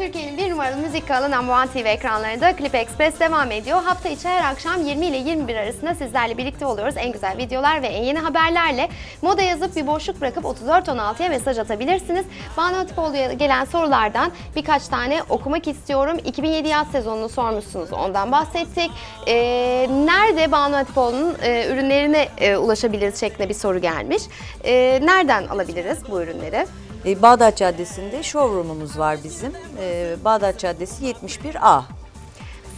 Türkiye'nin bir numaralı müzik kanalı Number One TV ekranlarında Clip Express devam ediyor. Hafta içi her akşam 20 ile 21 arasında sizlerle birlikte oluyoruz. En güzel videolar ve en yeni haberlerle moda yazıp bir boşluk bırakıp 3416'ya mesaj atabilirsiniz. Banu Hatipoğlu'ya gelen sorulardan birkaç tane okumak istiyorum. 2007 yaz sezonunu sormuşsunuz. Ondan bahsettik. Ee, nerede Banu Hatipoğlu'nun e, ürünlerine e, ulaşabiliriz şeklinde bir soru gelmiş. Ee, nereden alabiliriz bu ürünleri? E, Bağdat Caddesi'nde showroom'umuz var bizim. E, Bağdat Caddesi 71A.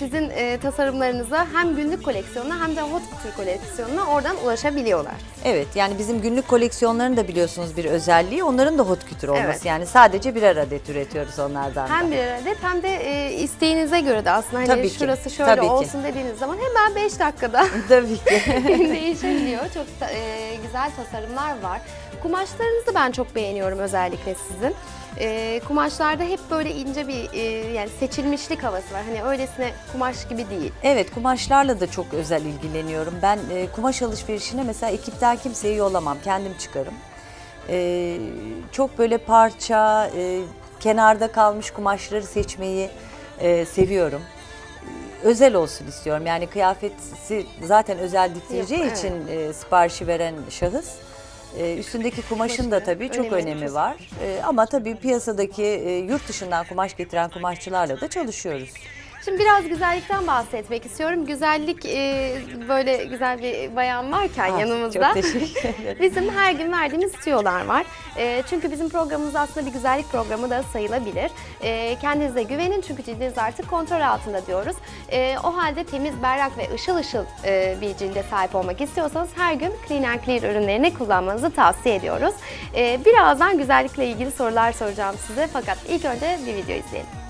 Sizin e, tasarımlarınıza hem günlük koleksiyonuna hem de hot couture koleksiyonuna oradan ulaşabiliyorlar. Evet yani bizim günlük koleksiyonların da biliyorsunuz bir özelliği onların da hot couture olması. Evet. Yani sadece birer adet üretiyoruz onlardan da. Hem bir adet hem de e, isteğinize göre de aslında hani Tabii ki, şurası şöyle tabii ki. olsun dediğiniz zaman hemen 5 dakikada Tabii ki. değişebiliyor. Çok da, e, güzel tasarımlar var. Kumaşlarınızı ben çok beğeniyorum özellikle sizin. E, kumaşlarda hep böyle ince bir e, yani seçilmişlik havası var. Hani öylesine kumaş gibi değil. Evet kumaşlarla da çok özel ilgileniyorum. Ben e, kumaş alışverişine mesela ekipten kimseyi yollamam. Kendim çıkarım. E, çok böyle parça, e, kenarda kalmış kumaşları seçmeyi e, seviyorum. E, Özel olsun istiyorum. Yani kıyafeti zaten özel diktireceği Yok, için e, siparişi veren şahıs. e, üstündeki kumaşın da tabii çok önemi var. E, ama tabii piyasadaki e, yurt dışından kumaş getiren kumaşçılarla da çalışıyoruz. Şimdi biraz güzellikten bahsetmek istiyorum. Güzellik e, böyle güzel bir bayan varken Ah, yanımızda. Çok teşekkür ederim. Bizim her gün verdiğimiz tüyolar var. E, çünkü bizim programımız aslında bir güzellik programı da sayılabilir. E, kendinize güvenin çünkü cildiniz artık kontrol altında diyoruz. E, o halde temiz, berrak ve ışıl ışıl e, bir cilde sahip olmak istiyorsanız her gün Clean and Clear ürünlerini kullanmanızı tavsiye ediyoruz. E, birazdan güzellikle ilgili sorular soracağım size fakat ilk önce bir video izleyelim.